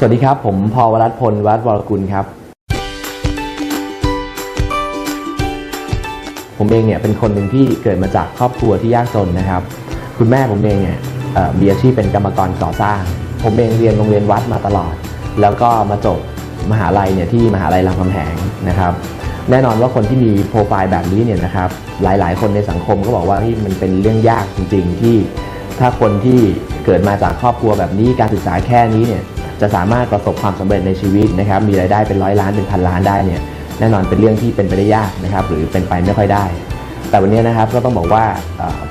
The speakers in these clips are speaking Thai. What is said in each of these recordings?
สวัสดีครับ ผมพอวรัตพลวัฒน์วรกุลครับ ผมเองเนี่ยเป็นคนหนึ่งที่เกิดมาจากครอบครัวที่ยากจนนะครับ คุณแม่ผมเองเนี่ยเอ่อมีอาชีพเป็นกรรมกรก่อสร้าง ผมเองเรียนโรงเรียนวัดมาตลอด แล้วก็มาจบมหาลัยเนี่ยที่มหาลัยรามคำแหงนะครับ แน่นอนว่าคนที่มีโปรไฟล์แบบนี้เนี่ยนะครับ หลายๆ คนในสังคมก็บอกว่าเฮ้ยมันเป็นเรื่องยากจริง ๆ ที่ถ้าคนที่เกิดมาจากครอบครัวแบบนี้การศึกษาแค่นี้เนี่ย จะสามารถประสบความสำเร็จในชีวิตนะครับมีรายได้เป็นร้อยล้านเป็นพันล้านได้เนี่ยแน่นอนเป็นเรื่องที่เป็นไปได้ยากนะครับหรือเป็นไปไม่ค่อยได้ แต่วันนี้นะครับก็ต้องบอกว่า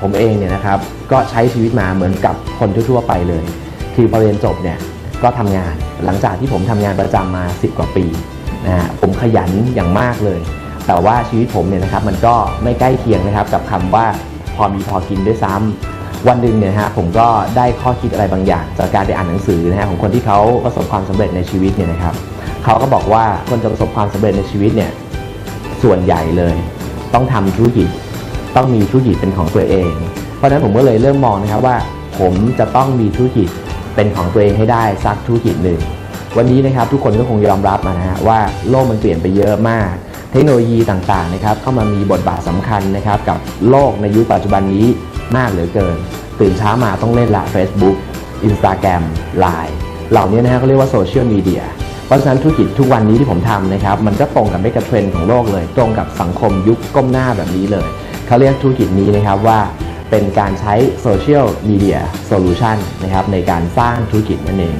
ผมเองเนี่ยนะครับก็ใช้ชีวิตมาเหมือนกับคนทั่วๆไปเลย คือพอเรียนจบเนี่ยก็ทำงานหลังจากที่ผมทำงานประจำมา 10 กว่าปีนะฮะผมขยันอย่างมากเลย แต่ว่าชีวิตผมเนี่ยนะครับมันก็ไม่ใกล้เคียงนะครับกับคำว่าพอมีพอกินด้วยซ้ำ วันหนึ่งเนี่ยนะฮะผมก็ได้ข้อคิดอะไรบางอย่าง จากการไปอ่านหนังสือนะฮะของคนที่เขาประสบความสำเร็จในชีวิตเนี่ยนะครับเขาก็บอกว่าคนจะประสบความสำเร็จในชีวิตเนี่ยส่วนใหญ่เลย ต้องทำธุรกิจต้องมีธุรกิจเป็นของตัวเอง เพราะฉะนั้นผมก็เลยเริ่มมองนะครับว่า ผมจะต้องมีธุรกิจเป็นของตัวเองให้ได้สักธุรกิจหนึ่งวันนี้นะครับทุกคนก็คงยอมรับนะฮะว่าโลกมันเปลี่ยนไปเยอะมาก เทคโนโลยีต่างๆนะครับเข้ามามีบทบาทสำคัญนะครับกับโลกในยุคปัจจุบันนี้ มากเหลือเกิน ตื่นเช้ามาต้องเล่นละ Facebook Instagram Line เหล่านี้นะฮะเขาเรียกว่าโซเชียลมีเดียเพราะฉะนั้นธุรกิจทุกวันนี้ที่ผมทำนะครับ มันก็ตรงกับไม่กับเทรนด์ของโลกเลย ตรงกับสังคมยุคก้มหน้าแบบนี้เลย เขาเรียกธุรกิจนี้นะครับว่าเป็นการใช้โซเชียลมีเดียโซลูชันนะครับในการสร้างธุรกิจนั่นเอง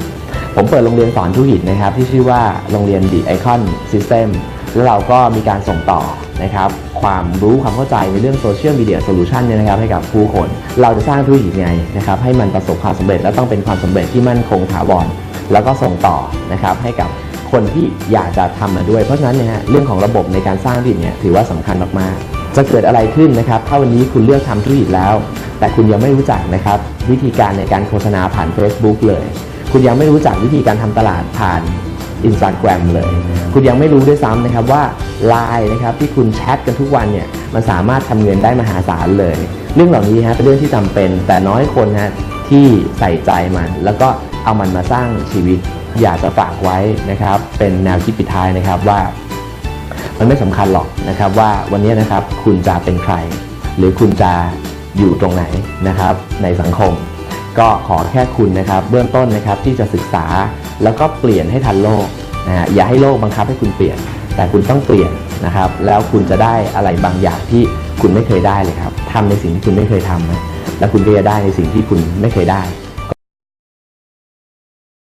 ผมเปิดโรงเรียนสอนธุรกิจนะครับที่ชื่อว่าโรงเรียน The Icon System แล้วเราก็มีการส่งต่อนะครับ ความรู้ความเข้าใจในเรื่องโซเชียลมีเดียโซลูชันเนี่ยนะครับให้กับผู้คน เราจะสร้างธุรกิจไงนะครับให้มันประสบความสำเร็จและต้องเป็นความสำเร็จที่มั่นคงถาวรแล้วก็ส่งต่อนะครับให้กับคนที่อยากจะทำมาด้วย เพราะฉะนั้นเนี่ยฮะเรื่องของระบบในการสร้างธุรกิจเนี่ยถือว่าสำคัญมากๆ จะเกิดอะไรขึ้นนะครับถ้าวันนี้คุณเลือกทำธุรกิจแล้ว แต่คุณยังไม่รู้จักนะครับวิธีการในการโฆษณาผ่าน Facebook เลย คุณยังไม่รู้จักวิธีการทำตลาดผ่าน Instagram เลย คุณยังไม่รู้ด้วยซ้ำนะครับว่า Line นะครับที่คุณแชทกันทุกวันเนี่ยมันสามารถทำเงินได้มหาศาลเลย เรื่องเหล่านี้ฮะเป็นเรื่องที่จำเป็น แต่น้อยคนฮะที่ใส่ใจมัน แล้วก็เอามันมาสร้างชีวิตอยากจะฝากไว้นะครับ เป็นแนวคิดปิดท้ายนะครับว่า มันไม่สำคัญหรอกนะครับว่าวันนี้นะครับคุณจะเป็นใคร หรือคุณจะอยู่ตรงไหนนะครับในสังคม ก็ขอแค่คุณนะครับเบื้องต้นนะครับที่จะศึกษาแล้วก็เปลี่ยนให้ทันโลกนะฮะอย่าให้โลกบังคับให้คุณเปลี่ยน แต่คุณต้องเปลี่ยนนะครับแล้วคุณจะได้อะไรบางอย่างที่คุณไม่เคยได้เลยครับทำในสิ่งที่คุณไม่เคยทำนะแล้วคุณก็จะได้ในสิ่งที่คุณไม่เคยได้